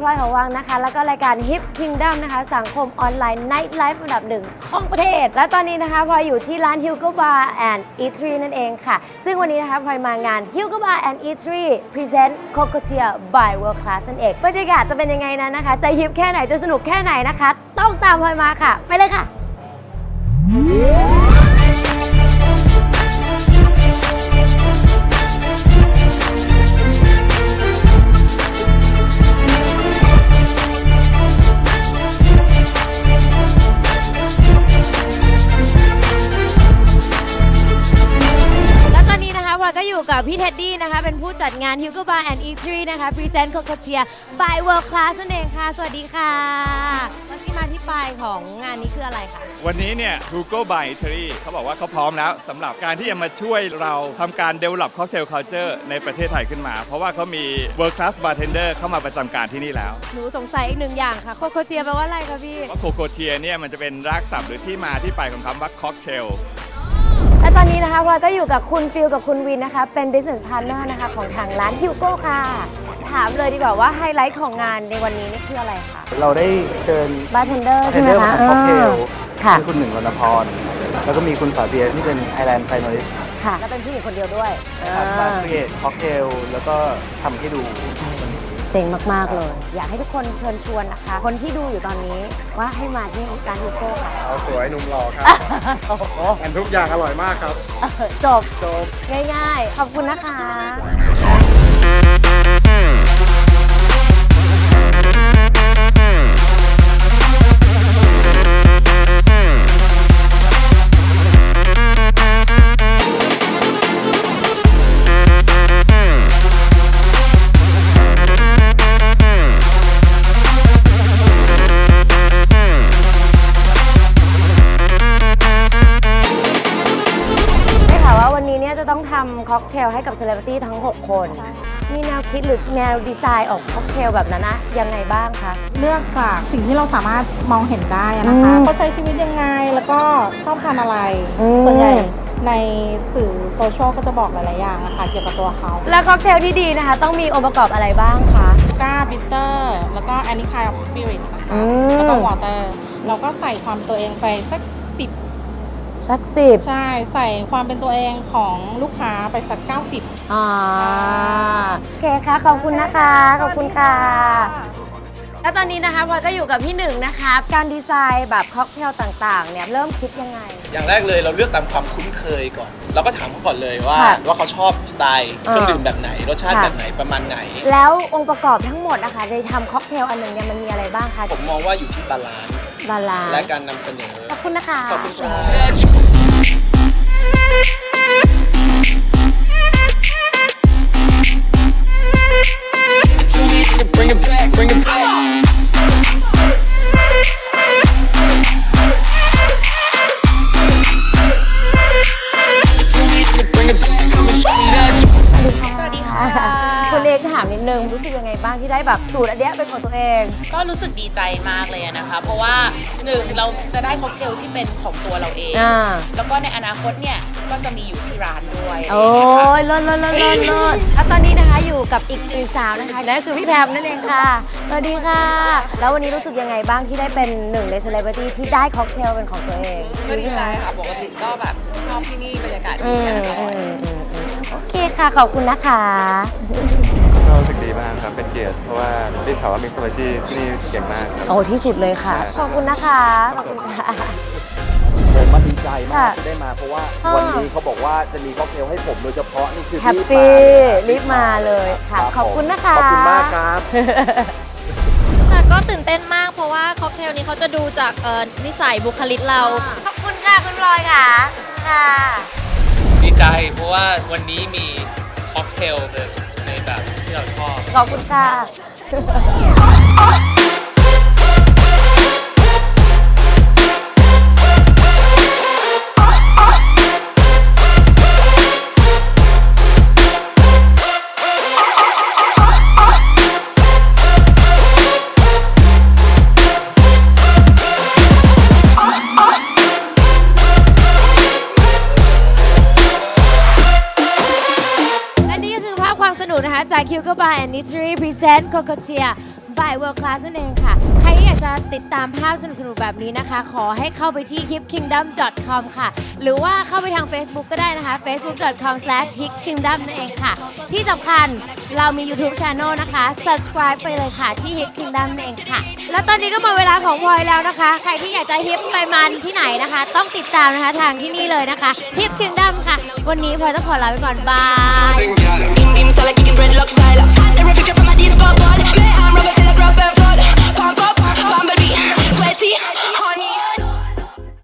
พลอยหอวังนะคะ แล้วก็รายการ Hip Kingdom นะคะ สังคมออนไลน์ Night Life อันดับหนึ่งของประเทศ และตอนนี้นะคะพลอยอยู่ที่ร้าน Hugo Bar and Eatery นั่นเองค่ะ ซึ่งวันนี้นะคะพลอยมางาน Hugo Bar and Eatery Present Cocotier by World Class นั่นเองบรรยากาศจะเป็นยังไงนั้นนะคะ จะฮิปแค่ไหนจะสนุกแค่ไหนนะคะ ต้องตามพลอยมาค่ะ ไปเลยค่ะ อยก็อยู่กับพี่เท็ดดี้นะคะ เป็นผู้จัดงาน Hugo Bar and Eatery นะคะ Present Cocotier by World Class นั่นเองค่ะ สวัสดีค่ะวันที่มาที่ไปของงานนี้คืออะไรคะ วันนี้เนี่ย Google by Eatery เขาบอกว่าเขาพร้อมแล้วสำหรับการที่จะมาช่วยเราทำการ develop cocktail culture ในประเทศไทยขึ้นมา เพราะว่าเขามี world class bartender เข้ามาประจำการที่นี่แล้วหนูสงสัยอีกหนึ่งอย่างค่ะ โคโคเจียแปลว่าอะไรคะพี่ ว่าโคโคเทียเนี่ยมันจะเป็นรากศัพท์หรือที่มาที่ไปของคำว่า cocktail และตอนนี้นะคะพลอยก็อยู่กับคุณฟิลกับคุณวินนะคะ เป็น business partner นะคะของทางร้านฮิวโก้ค่ะ ถามเลยดีกว่าว่าไฮไลท์ของงานในวันนี้นี่คืออะไรคะเราได้เชิญบาร์เทนเดอร์เทใช่นไหมเดอร์คะมาทำค็อกเทลค่ะที่คุณหนึ่งรณพร แล้วก็มีคุณฝาเบียร์ที่เป็นไ i แลนด์ไฟนอลิสค่ะ แล้วเป็นผู้หญิงคนเดียวด้วยครับมาอ่าครีเอทค็อกเทลแล้วก็ทำให้ดู เจ๋งมาก ๆ เลย อยากให้ทุกคนเชิญชวนนะคะ คนที่ดูอยู่ตอนนี้ว่าให้มาที่ร้านฮิวโก้ค่ะ เอาสวยหนุ่มหล่อครับโอ้โห อันทุกอย่างอร่อยมากครับเออจบ จบ ง่าย ๆ ขอบคุณนะคะำค็อกเทลให้กับเซเลบริตี้ทั้ง 6 คน มีแนวคิดหรือแนวดีไซน์ออกค็อกเทลแบบนั้นนะยังไงบ้างคะ เลือกจากสิ่งที่เราสามารถมองเห็นได้อะนะคะอืมเขาใช้ชีวิตยังไงแล้วก็ชอบทานอะไร อืม ส่วนใหญ่ในสื่อโซเชียลก็จะบอกหลาย ๆ อย่างนะคะเกี่ยวกับตัวเขาแล้วค็อกเทลที่ดีนะคะ ต้องมีองค์ประกอบอะไรบ้างคะ ก้าบิตเตอร์แล้วก็ any kind of spirit นะคะอืมแล้วก็ water เราก็ใส่ความตัวเองไปสักสิบ สักสิบใช่ใส่ความเป็นตัวเองของลูกค้าไปสัก 90อ่าโอเคค่ะ ขอบคุณนะคะ ขอบคุณค่ะ แล้วตอนนี้นะคะพลอยก็อยู่กับพี่หนึ่งนะคะ การดีไซน์แบบค็อกเทลต่างๆ เนี่ยเริ่มคิดยังไง อย่างแรกเลยเราเลือกตามความคุ้นเคยก่อน เราก็ถามเขาก่อนเลยว่า ค่ะว่าเขาชอบสไตล์เครื่องอ่าดื่มแบบไหน รสชาติค่ะ แบบไหนประมาณไหน แล้วองค์ประกอบทั้งหมดนะคะในทำค็อกเทลอันหนึ่งเนี่ยมันมีอะไรบ้างคะผมมองว่าอยู่ที่บาลานซ์บาลานซ์และการนำเสนอขอบคุณนะคะ ขอบคุณครับ คุณเอกถามนิดนึงรู้สึกยังไงบ้างที่ได้แบบสูตรอันเนี้ยเป็นของตัวเอง ก็รู้สึกดีใจมากเลยนะคะ เพราะว่าหนึ่งเราจะได้ค็อกเทลที่เป็นของตัวเราเอง อ่า แล้วก็ในอนาคตเนี่ยก็จะมีอยู่ที่ร้านด้วยโอ้อะไรอย่างเงี้ยค่ะยเลิศเลิศเลิศเลิศเลิศแล้วตอนนี้นะคะอยู่กับอีกหนึ่งสาวนะคะนั่นก็คือพี่แพมนั่นเองค่ะสวัสดีค่ะ แล้ววันนี้รู้สึกยังไงบ้างที่ได้เป็นหนึ่งในเซเลบริตี้ที่ได้ค็อกเทลเป็นของตัวเองก็ดีใจค่ะ ปกติก็แบบชอบที่นี่บรรยากาศอืดีมออืร่อยมอืมอืมโอเคค่ะ ขอบคุณนะคะก็รู้สึกดีมากครับ เป็นเกียรติ เพราะว่าได้ข่าวว่ามิกซ์โลจีที่นี่เก่งมากครับ โอ้ที่สุดเลยค่ะ ขอบคุณนะคะ ขอบคุณค่ะ ผมมาดีใจมาค่ะกที่ได้มา เพราะว่าอ่าวันนี้เขาบอกว่าจะมีค็อกเทลให้ผมโดยเฉพาะนี่คือแฮปรีบปี้มารีบมาเลยค่ะ รับขอบคุณนะคะ ขอบคุณมากครับค่ะก็ตื่นเต้นมากเพราะว่าค็อกเทลนี้เขาจะดูจากเอ่อนิสัยบุคลิกเรา ขอบคุณค่ะ คุณพลอยค่ะ ค่ะดี ใจเพราะว่าวันนี้มีค็อกเทลแบบในแบบที่เราชอบ ขอบคุณค่ะ และนี่ก็คือภาพความสนุกนะคะจาก Q ก Bar and Nitri Present Cocotier by World Class นั่นเองค่ะ ใครที่อยากจะติดตามภาพสนุกๆแบบนี้นะคะ ขอให้เข้าไปที่ hipkingdom.com ค่ะ หรือว่าเข้าไปทาง Facebook ก็ได้นะคะ facebook.com/hipkingdom นั่นเองค่ะ ที่สำคัญเรามี YouTube Channel นะคะ subscribe ไปเลยค่ะที่ Hip Kingdom นั่นเองค่ะ แล้วตอนนี้ก็หมดเวลาของพลอยแล้วนะคะ ใครที่อยากจะฮิปไปมันที่ไหนนะคะ ต้องติดตามนะคะทางที่นี่เลยนะคะ Hip Kingdom ค่ะ วันนี้พลอยต้องขอลาไปก่อนบาย So like kicking dreadlock style. The reflection from my disco ball. Me arm rubber till I grab and fall. Pump up